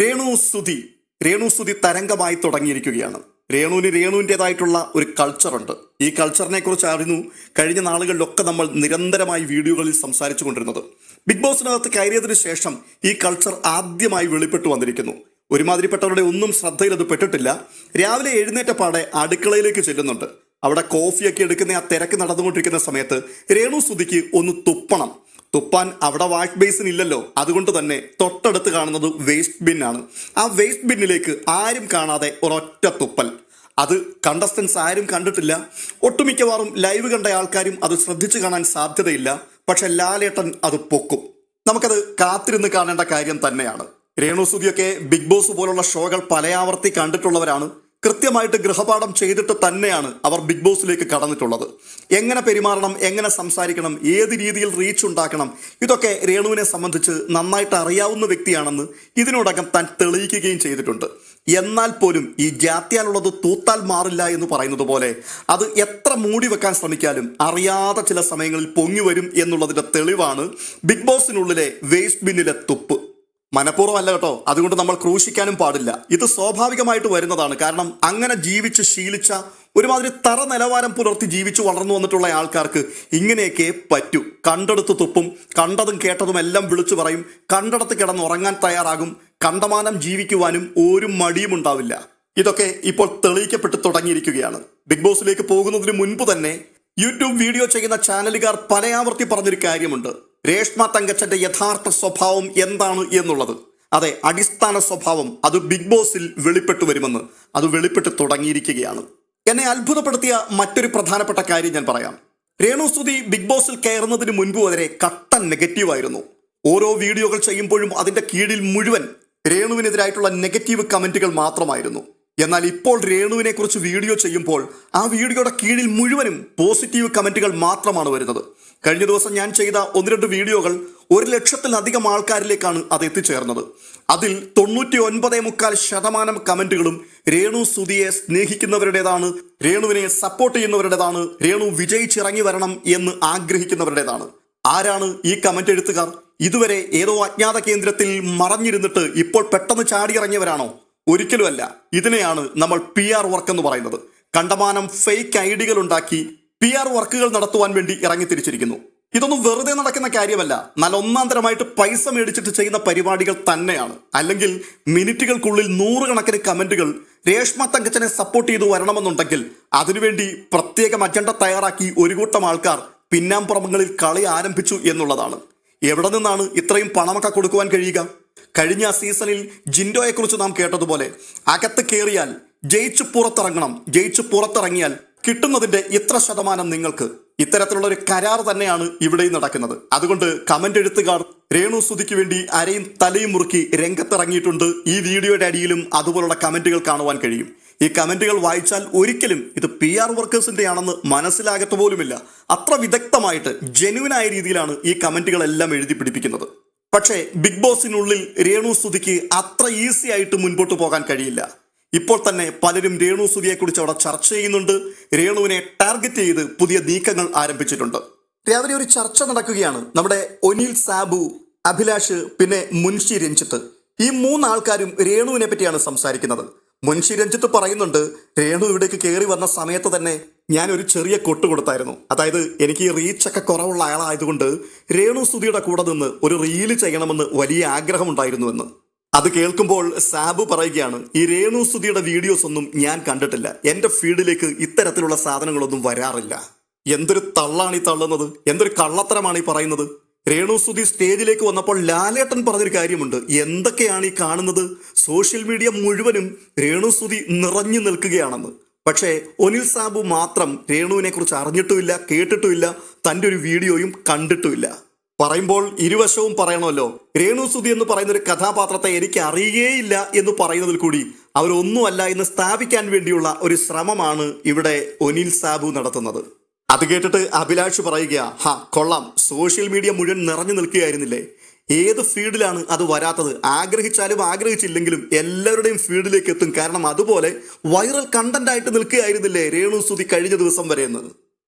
രേണു സ്തുതി രേണു സ്തുതി തരംഗമായി തുടങ്ങിയിരിക്കുകയാണ്. രേണുവിന് രേണുവിന്റെതായിട്ടുള്ള ഒരു കൾച്ചറുണ്ട് ഈ കൾച്ചറിനെ കുറിച്ചായിരുന്നു കഴിഞ്ഞ നാളുകളിലൊക്കെ നമ്മൾ നിരന്തരമായി വീഡിയോകളിൽ സംസാരിച്ചു കൊണ്ടിരുന്നത്. ബിഗ് ബോസിനകത്ത് കയറിയതിനു ശേഷം ഈ കൾച്ചർ ആദ്യമായി വെളിപ്പെട്ടു വന്നിരിക്കുന്നു. ഒരുമാതിരിപ്പെട്ടവരുടെ ഒന്നും ശ്രദ്ധയിൽ അത് പെട്ടിട്ടില്ല. രാവിലെ എഴുന്നേറ്റ പാടെ അടുക്കളയിലേക്ക് ചെല്ലുന്നുണ്ട്. അവിടെ കോഫിയൊക്കെ എടുക്കുന്ന ആ തിരക്ക് നടന്നുകൊണ്ടിരിക്കുന്ന സമയത്ത് രേണു സ്തുതിക്ക് ഒന്ന് തുപ്പണം. തുപ്പാൻ അവിടെ വാഷ് ബേസിൻ ഇല്ലല്ലോ. അതുകൊണ്ട് തന്നെ തൊട്ടടുത്ത് കാണുന്നത് വേസ്റ്റ് ബിൻ ആണ്. ആ വേസ്റ്റ് ബിന്നിലേക്ക് ആരും കാണാതെ ഒരൊറ്റ തുപ്പൽ. അത് കണ്ടസ്റ്റൻസ് ആരും കണ്ടിട്ടില്ല. ഒട്ടുമിക്കവാറും ലൈവ് കണ്ട ആൾക്കാരും അത് ശ്രദ്ധിച്ചു കാണാൻ സാധ്യതയില്ല. പക്ഷെ ലാലേട്ടൻ അത് പൊക്കും. നമുക്കത് കാത്തിരുന്ന് കാണേണ്ട കാര്യം തന്നെയാണ്. രേണു രേണുസുതിയൊക്കെ ബിഗ് ബോസ് പോലുള്ള ഷോകൾ പലയാവർത്തി കണ്ടിട്ടുള്ളവരാണ്. കൃത്യമായിട്ട് ഗൃഹപാഠം ചെയ്തിട്ട് തന്നെയാണ് അവർ ബിഗ് ബോസിലേക്ക് കടന്നിട്ടുള്ളത്. എങ്ങനെ പെരുമാറണം എങ്ങനെ സംസാരിക്കണം ഏത് രീതിയിൽ റീച്ച് ഉണ്ടാക്കണം ഇതൊക്കെ രേണുവിനെ സംബന്ധിച്ച് നന്നായിട്ട് അറിയാവുന്ന വ്യക്തിയാണെന്ന് ഇതിനോടകം താൻ തെളിയിക്കുകയും ചെയ്തിട്ടുണ്ട്. എന്നാൽ പോലും ഈ ജാത്യാലുള്ളത് തൂത്താൽ മാറില്ല എന്ന് പറയുന്നത് പോലെ അത് എത്ര മൂടി വെക്കാൻ ശ്രമിക്കാലും അറിയാതെ ചില സമയങ്ങളിൽ പൊങ്ങി വരും എന്നുള്ളതിന്റെ തെളിവാണ് ബിഗ് ബോസിനുള്ളിലെ വേസ്റ്റ് ബിന്നിലെ തുപ്പ്. മനഃപൂർവം അല്ല കേട്ടോ. അതുകൊണ്ട് നമ്മൾ ക്രൂശിക്കാനും പാടില്ല. ഇത് സ്വാഭാവികമായിട്ട് വരുന്നതാണ്. കാരണം അങ്ങനെ ജീവിച്ച് ശീലിച്ച ഒരുമാതിരി തറ നിലവാരം പുലർത്തി ജീവിച്ചു വളർന്നു വന്നിട്ടുള്ള ആൾക്കാർക്ക് ഇങ്ങനെയൊക്കെ പറ്റൂ. കണ്ടെടുത്ത് തുപ്പും കണ്ടതും കേട്ടതും എല്ലാം വിളിച്ചു പറയും. കണ്ടെടുത്ത് കിടന്നുറങ്ങാൻ തയ്യാറാകും. കണ്ടമാനം ജീവിക്കുവാനും ഒരു മടിയും ഉണ്ടാവില്ല. ഇതൊക്കെ ഇപ്പോൾ തെളിയിക്കപ്പെട്ട് തുടങ്ങിയിരിക്കുകയാണ്. ബിഗ് ബോസിലേക്ക് പോകുന്നതിന് മുൻപ് തന്നെ യൂട്യൂബ് വീഡിയോ ചെയ്യുന്ന ചാനലുകാർ പലയാവർത്തി പറഞ്ഞൊരു കാര്യമുണ്ട്. രേഷ്മ തങ്കച്ചന്റെ യഥാർത്ഥ സ്വഭാവം എന്താണ് എന്നുള്ളത്? അതെ അടിസ്ഥാന സ്വഭാവം അത് ബിഗ് ബോസിൽ വെളിപ്പെട്ടു വരുമെന്ന് അത് വെളിപ്പെട്ട് തുടങ്ങിയിരിക്കുകയാണ്. എന്നെ അത്ഭുതപ്പെടുത്തിയ മറ്റൊരു പ്രധാനപ്പെട്ട കാര്യം ഞാൻ പറയാം. രേണു സ്തുതി ബിഗ് ബോസിൽ കയറുന്നതിന് മുൻപ് വരെ കട്ടൻ നെഗറ്റീവായിരുന്നു ഓരോ വീഡിയോകൾ ചെയ്യുമ്പോഴും അതിന്റെ കീഴിൽ മുഴുവൻ രേണുവിനെതിരായിട്ടുള്ള നെഗറ്റീവ് കമന്റുകൾ മാത്രമായിരുന്നു. എന്നാൽ ഇപ്പോൾ രേണുവിനെ കുറിച്ച് വീഡിയോ ചെയ്യുമ്പോൾ ആ വീഡിയോയുടെ കീഴിൽ മുഴുവനും പോസിറ്റീവ് കമന്റുകൾ മാത്രമാണ് വരുന്നത്. കഴിഞ്ഞ ദിവസം ഞാൻ ചെയ്ത ഒന്ന് രണ്ട് വീഡിയോകൾ ഒരു ലക്ഷത്തിലധികം ആൾക്കാരിലേക്കാണ് അത് എത്തിച്ചേർന്നത്. അതിൽ തൊണ്ണൂറ്റി ഒൻപതേ മുക്കാൽ ശതമാനം കമന്റുകളും രേണു സുധിയെ സ്നേഹിക്കുന്നവരുടേതാണ് രേണുവിനെ സപ്പോർട്ട് ചെയ്യുന്നവരുടേതാണ് രേണു വിജയിച്ചിറങ്ങി വരണം എന്ന് ആഗ്രഹിക്കുന്നവരുടേതാണ്. ആരാണ് ഈ കമന്റ് എഴുത്തുകാർ? ഇതുവരെ ഏതോ അജ്ഞാത കേന്ദ്രത്തിൽ മറഞ്ഞിരുന്നിട്ട് ഇപ്പോൾ പെട്ടെന്ന് ചാടിയിറങ്ങിയവരാണോ? ഒരിക്കലുമല്ല. ഇതിനെയാണ് നമ്മൾ പി ആർ വർക്ക് എന്ന് പറയുന്നത്. കണ്ടമാനം ഫേക്ക് ഐഡികൾ ഉണ്ടാക്കി പി ആർ വർക്കുകൾ നടത്തുവാൻ വേണ്ടി ഇറങ്ങി തിരിച്ചിരിക്കുന്നു. ഇതൊന്നും വെറുതെ നടക്കുന്ന കാര്യമല്ല. നല്ല ഒന്നാന്തരമായിട്ട് പൈസ മേടിച്ചിട്ട് ചെയ്യുന്ന പരിപാടികൾ തന്നെയാണ്. അല്ലെങ്കിൽ മിനിറ്റുകൾക്കുള്ളിൽ നൂറുകണക്കിന് കമന്റുകൾ രേഷ്മ തങ്കച്ചനെ സപ്പോർട്ട് ചെയ്തു വരണമെന്നുണ്ടെങ്കിൽ അതിനുവേണ്ടി പ്രത്യേകം അജണ്ട തയ്യാറാക്കി ഒരു കൂട്ടം ആൾക്കാർ പിന്നാമ്പുറങ്ങളിൽ കളി ആരംഭിച്ചു എന്നുള്ളതാണ്. എവിടെ നിന്നാണ് ഇത്രയും പണമൊക്കെ കൊടുക്കുവാൻ കഴിയുക? കഴിഞ്ഞ സീസണിൽ ജിൻഡോയെക്കുറിച്ച് നാം കേട്ടതുപോലെ അകത്ത് കയറിയാൽ ജയിച്ചു പുറത്തിറങ്ങണം. ജയിച്ചു പുറത്തിറങ്ങിയാൽ കിട്ടുന്നതിന്റെ ഇത്ര ശതമാനം നിങ്ങൾക്ക് ഇത്തരത്തിലുള്ള ഒരു കരാർ തന്നെയാണ് ഇവിടെയും നടക്കുന്നത്. അതുകൊണ്ട് കമന്റ് എഴുത്തുകാർ രേണു സുതിക്ക് വേണ്ടി അരയും തലയും മുറുക്കി രംഗത്തിറങ്ങിയിട്ടുണ്ട് ഈ വീഡിയോയുടെ അടിയിലും അതുപോലുള്ള കമന്റുകൾ കാണുവാൻ കഴിയും. ഈ കമന്റുകൾ വായിച്ചാൽ ഒരിക്കലും ഇത് പി ആർ വർക്കേഴ്സിന്റെ ആണെന്ന് മനസ്സിലാകത്ത പോലുമില്ല. അത്ര വിദഗ്ധമായിട്ട് ജെനുവിനായ രീതിയിലാണ് ഈ കമന്റുകളെല്ലാം എഴുതി പിടിപ്പിക്കുന്നത്. പക്ഷേ ബിഗ് ബോസിനുള്ളിൽ രേണു സ്തുതിക്ക് അത്ര ഈസി ആയിട്ട് മുൻപോട്ട് പോകാൻ കഴിയില്ല. ഇപ്പോൾ തന്നെ പലരും രേണു സ്തുതിയെ കുറിച്ച് അവിടെ ചർച്ച ചെയ്യുന്നുണ്ട്. രേണുവിനെ ടാർഗറ്റ് ചെയ്ത് പുതിയ നീക്കങ്ങൾ ആരംഭിച്ചിട്ടുണ്ട്. രാവിലെ ഒരു ചർച്ച നടക്കുകയാണ് നമ്മുടെ ഒനിൽ സാബു അഭിലാഷ് പിന്നെ മുൻഷി രഞ്ജിത്ത്. ഈ മൂന്നാൾക്കാരും രേണുവിനെ പറ്റിയാണ് സംസാരിക്കുന്നത്. മുൻഷി രഞ്ജിത്ത് പറയുന്നുണ്ട് രേണു ഇവിടേക്ക് കയറി വന്ന സമയത്ത് തന്നെ ഞാൻ ഒരു ചെറിയ കൊട്ട് കൊടുത്തായിരുന്നു. അതായത് എനിക്ക് റീച്ചൊക്കെ കുറവുള്ള ആളായതുകൊണ്ട് രേണു സുധിയുടെ കൂടെ നിന്ന് ഒരു റീൽ ചെയ്യണമെന്ന് വലിയ ആഗ്രഹമുണ്ടായിരുന്നുവെന്ന് അത് കേൾക്കുമ്പോൾ സാബു പറയുകയാണ് ഈ രേണു സുധിയുടെ വീഡിയോസ് ഒന്നും ഞാൻ കണ്ടിട്ടില്ല. എന്റെ ഫീഡിലേക്ക് ഇത്തരത്തിലുള്ള സാധനങ്ങളൊന്നും വരാറില്ല. എന്തൊരു തള്ളാണ് ഈ തള്ളുന്നത്? എന്തൊരു കള്ളത്തരമാണ് ഈ പറയുന്നത്? രേണു സുധി സ്റ്റേജിലേക്ക് വന്നപ്പോൾ ലാലേട്ടൻ പറഞ്ഞൊരു കാര്യമുണ്ട്. എന്തൊക്കെയാണ് ഈ കാണുന്നത്? സോഷ്യൽ മീഡിയ മുഴുവനും രേണു സുധി നിറഞ്ഞു നിൽക്കുകയാണെന്ന്. പക്ഷേ ഒനിൽ സാബു മാത്രം രേണുവിനെ കുറിച്ച് അറിഞ്ഞിട്ടുമില്ല കേട്ടിട്ടുമില്ല തന്റെ ഒരു വീഡിയോയും കണ്ടിട്ടുമില്ല. പറയുമ്പോൾ ഇരുവശവും പറയണമല്ലോ. രേണു സുതി എന്ന് പറയുന്ന ഒരു കഥാപാത്രത്തെ എനിക്ക് അറിയുകയില്ല എന്ന് പറയുന്നതിൽ കൂടി അവരൊന്നുമല്ല എന്ന് സ്ഥാപിക്കാൻ വേണ്ടിയുള്ള ഒരു ശ്രമമാണ് ഇവിടെ ഒനിൽ സാബു നടത്തുന്നത്. അത് കേട്ടിട്ട് അഭിലാഷ് പറയുക ഹാ കൊള്ളാം. സോഷ്യൽ മീഡിയ മുഴുവൻ നിറഞ്ഞു നിൽക്കുകയായിരുന്നില്ലേ? ഏത് ഫീൽഡിലാണ് അത് വരാത്തത്? ആഗ്രഹിച്ചാലും ആഗ്രഹിച്ചില്ലെങ്കിലും എല്ലാവരുടെയും ഫീൽഡിലേക്ക് എത്തും. കാരണം അതുപോലെ വൈറൽ കണ്ടന്റ് ആയിട്ട് നിൽക്കുകയായിരുന്നില്ലേ രേണു സുതി കഴിഞ്ഞ ദിവസം വരെ എന്ന്?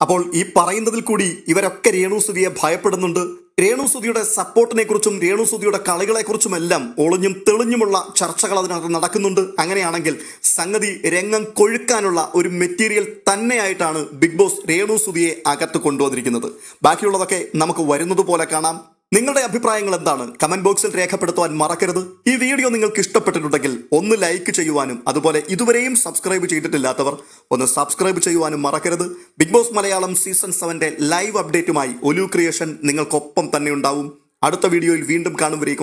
അപ്പോൾ ഈ പറയുന്നതിൽ കൂടി ഇവരൊക്കെ രേണു സുതിയെ ഭയപ്പെടുന്നുണ്ട്. രേണുസുതിയുടെ സപ്പോർട്ടിനെ കുറിച്ചും രേണുസുതിയുടെ കളികളെക്കുറിച്ചുമെല്ലാം ഒളിഞ്ഞും തെളിഞ്ഞുമുള്ള ചർച്ചകൾ അതിനകത്ത് നടക്കുന്നുണ്ട്. അങ്ങനെയാണെങ്കിൽ സംഗതി രംഗം കൊഴുക്കാനുള്ള ഒരു മെറ്റീരിയൽ തന്നെയായിട്ടാണ് ബിഗ് ബോസ് രേണു സുധിയെ അകത്ത് കൊണ്ടുവന്നിരിക്കുന്നത്. ബാക്കിയുള്ളതൊക്കെ നമുക്ക് വരുന്നത് പോലെ കാണാം. നിങ്ങളുടെ അഭിപ്രായങ്ങൾ എന്താണ്? കമന്റ് ബോക്സിൽ രേഖപ്പെടുത്തുവാൻ മറക്കരുത്. ഈ വീഡിയോ നിങ്ങൾക്ക് ഇഷ്ടപ്പെട്ടിട്ടുണ്ടെങ്കിൽ ഒന്ന് ലൈക്ക് ചെയ്യുവാനും അതുപോലെ ഇതുവരെയും സബ്സ്ക്രൈബ് ചെയ്തിട്ടില്ലാത്തവർ ഒന്ന് സബ്സ്ക്രൈബ് ചെയ്യുവാനും മറക്കരുത്. ബിഗ് ബോസ് മലയാളം സീസൺ സെവന്റെ ലൈവ് അപ്ഡേറ്റുമായി ഒലു ക്രിയേഷൻ നിങ്ങൾക്കൊപ്പം തന്നെ ഉണ്ടാവും. അടുത്ത വീഡിയോയിൽ വീണ്ടും കാണുമ്പോഴേക്കും